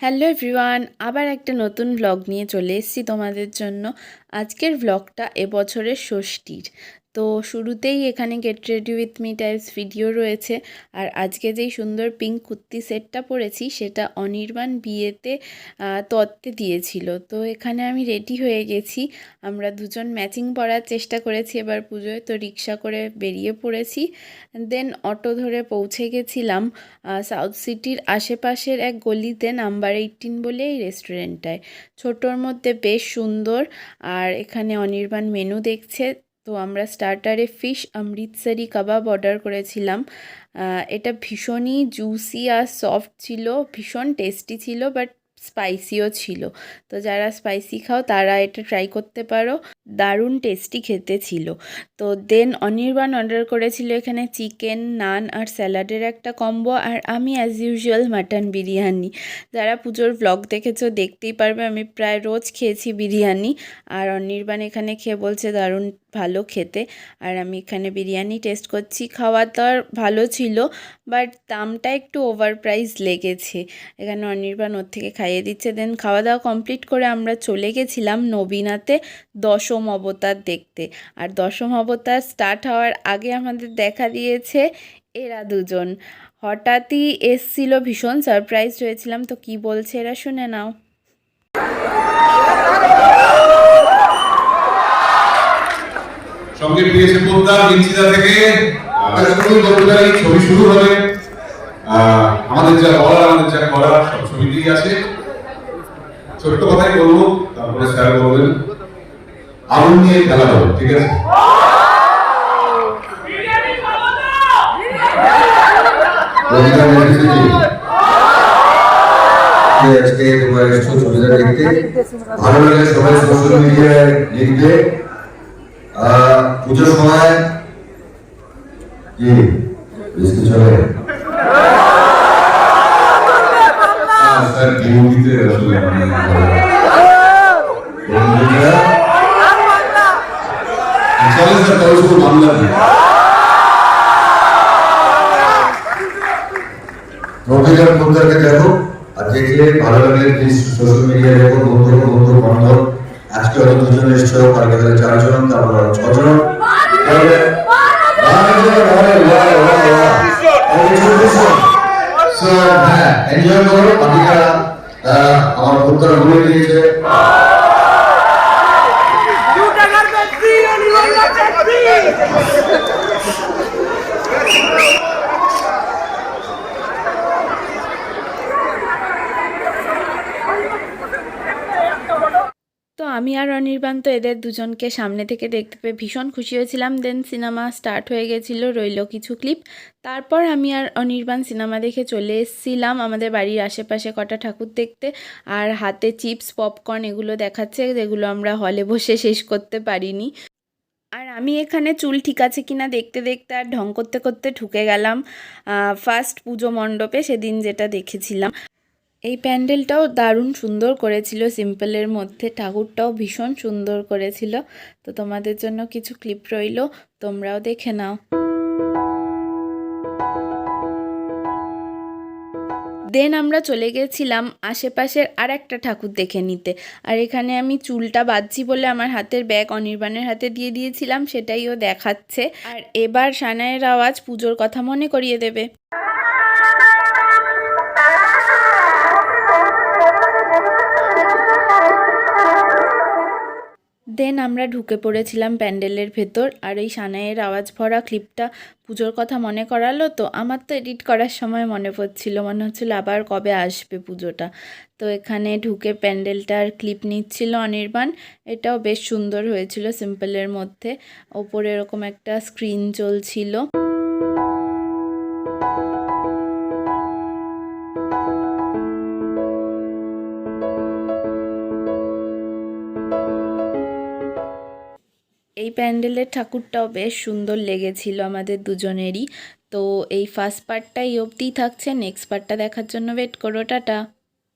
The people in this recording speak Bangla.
হ্যালো এভরিওয়ান, আবার একটা নতুন ব্লগ নিয়ে চলে এসেছি তোমাদের জন্য। আজকের ব্লগটা এবছরের ষষ্ঠীর। তো শুরুতেই এখানে get ready with me types video রয়েছে। আর আজকে যেই সুন্দর পিঙ্ক কুর্তি সেটটা পরেছি, সেটা অনির্বাণ বিয়েতে তত্ত্বে দিয়েছিল। তো এখানে আমি রেডি হয়ে গেছি। আমরা দুজন ম্যাচিং পরার চেষ্টা করেছি। এবার পুজোয় তো রিক্সা করে বেরিয়ে পড়েছি। দেন অটো ধরে পৌঁছে গেছিলাম। সাউথ সিটির আশেপাশের এক গলিতে নাম্বার এইটিন বলে এই রেস্টুরেন্টটায় ছোটোর মধ্যে বেশ সুন্দর। আর এখানে অনির্বাণ মেনু দেখছে। তো আমরা স্টার্টারে ফিশ অমৃতসারি কাবাব অর্ডার করেছিলাম। এটা ভীষণই জুসি আর সফট ছিল, ভীষণ টেস্টি ছিল বাট স্পাইসিও ছিল। তো যারা স্পাইসি খাও, তারা এটা ট্রাই করতে পারো। দারুণ টেস্টি খেতে ছিল। তো দেন অনির্বাণ অর্ডার করেছিল এখানে চিকেন নান আর স্যালাডের একটা কম্বো আর আমি অ্যাজ ইউজুয়াল মাটন বিরিয়ানি। যারা পুজোর ব্লগ দেখেছ, দেখতেই পারবে আমি প্রায় রোজ খেয়েছি বিরিয়ানি। আর অনির্বাণ এখানে খেয়ে বলছে দারুণ ভালো খেতে। আর আমি এখানে বিরিয়ানি টেস্ট করছি। খাওয়া দাওয়ার ভালো ছিল বাট দামটা একটু ওভার প্রাইস লেগেছে। এখানে অনির্বাণ ওর থেকে খাইয়ে দিচ্ছে। দেন খাওয়া দাওয়া কমপ্লিট করে আমরা চলে গেছিলাম নবীনাতে দশম অবতার দেখতে। আর দশম অবতার স্টার্ট হওয়ার আগে আমাদের দেখা দিয়েছে এরা দুজন। হঠাৎই এসছিল ভীষণ সারপ্রাইজ হয়েছিলাম। তো কি বলছে এরা শুনে নাও। সঙ্গে পেয়েছে পোদ্দার মিনচিদা থেকে। ছবি শুরু হবে। আমাদের যা বলার, আমাদের যা করার সব ছবিতেই আছে। ছোট্ট কথাই বলব, তারপরে স্যার বলবেন, আগুন নিয়ে খেলা হবে ঠিক আছে? আজকে তোমার এসছো ছবিটা পুজোর সময়, কি? বেশি চলে আহ, স্যার ডিউটিতে আসলে মানে, বন্ধুরা, চলে স্যার তবে শুধু বাংলা দিয়ে। রবিবার বন্ধুদেরকে দেখো আর দেখলে ভালো লাগলে প্লিজ সোশ্যাল মিডিয়ায় দেখো বন্ধু বন্ধু বান্ধব। আজকে হয়তো দুজন এসছো কালকে হয়তো চারজন তারপর ছজন। তাহলে enjoy করো। বাকিরা, আমার বন্ধুরা ঘুরে দিয়েছে আমি আর অনির্বাণ তো এদের দুজনকে সামনে থেকে দেখতে পেয়ে ভীষণ খুশি হয়েছিলাম। দেন সিনেমা স্টার্ট হয়ে গেছিল, রইল কিছু ক্লিপ তারপর আমি আর অনির্বাণ সিনেমা দেখে চলে এসেছিলাম আমাদের বাড়ির আশেপাশে কটা ঠাকুর দেখতে। আর হাতে চিপস পপকর্ন এগুলো দেখাচ্ছে, যেগুলো আমরা হলে বসে শেষ করতে পারিনি। আর আমি এখানে চুল ঠিক আছে কিনা দেখতে দেখতে আর ঢং করতে করতে ঢুকে গেলাম। ফার্স্ট পুজো মণ্ডপে সেদিন যেটা দেখেছিলাম। এই প্যান্ডেলটাও দারুণ সুন্দর করেছিল। সিম্পলের মধ্যে ঠাকুরটাও ভীষণ সুন্দর করেছিল। তো তোমাদের জন্য কিছু ক্লিপ রইল, তোমরাও দেখে নাও। দেন আমরা চলে গেছিলাম আশেপাশের আর একটা ঠাকুর দেখে নিতে। আর এখানে আমি চুলটা বাঁধছি বলে আমার হাতের ব্যাগ অনির্বাণের হাতে দিয়ে দিয়েছিলাম, সেটাই ও দেখাচ্ছে। আর এবার সানায়ের আওয়াজ পুজোর কথা মনে করিয়ে দেবে। দেন আমরা ঢুকে পড়েছিলাম প্যান্ডেলের ভেতর, আর এই সানাইয়ের আওয়াজ ভরা ক্লিপটা পুজোর কথা মনে করালো তো আমার তো এডিট করার সময় মনে পড়ছিল, মনে হচ্ছিল আবার কবে আসবে পুজোটা। তো এখানে ঢুকে প্যান্ডেলটার ক্লিপ নিচ্ছিল অনির্বাণ, এটাও বেশ সুন্দর হয়েছিল সিম্পলের মধ্যে, ওপরে এরকম একটা স্ক্রিন চলছিল। এই প্যান্ডেলের ঠাকুরটাও বেশ সুন্দর লেগেছিল আমাদের দুজনেরই। তো এই ফার্স্ট পার্টটা এই অবধিই থাকছে নেক্সট পার্টটা দেখার জন্য ওয়েট করো, টাটা।